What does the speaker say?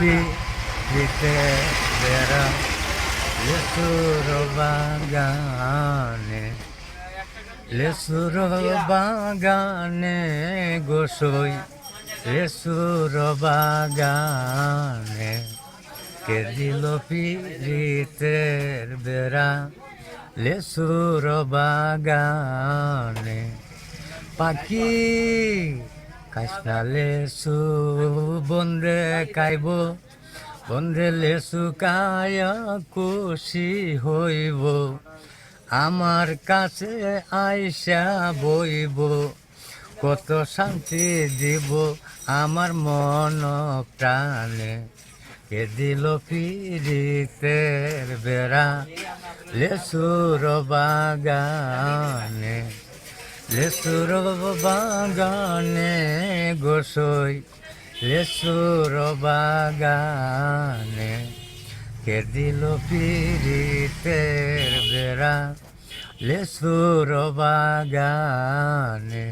পিতে বেড়া লেসুর বাগানে লেসুর বাগানে গোসই লেসুর বাগানে কে দিল পিরিতের বেড়া লেসুর বাগানে পাখি কাশনা সু বন্দে কাইব বন্দে লেসু কায়া খুশি হইব। আমার কাছে আইসা বইব, কত শান্তি দিব আমার মন প্রাণে। কে দিল পিরিতের বেড়া লেসুর বাগানে। লেসুর বাগানে গোসই লেসুর বাগানে কে দিল পিরিতের বেড়া লেসুর বাগানে।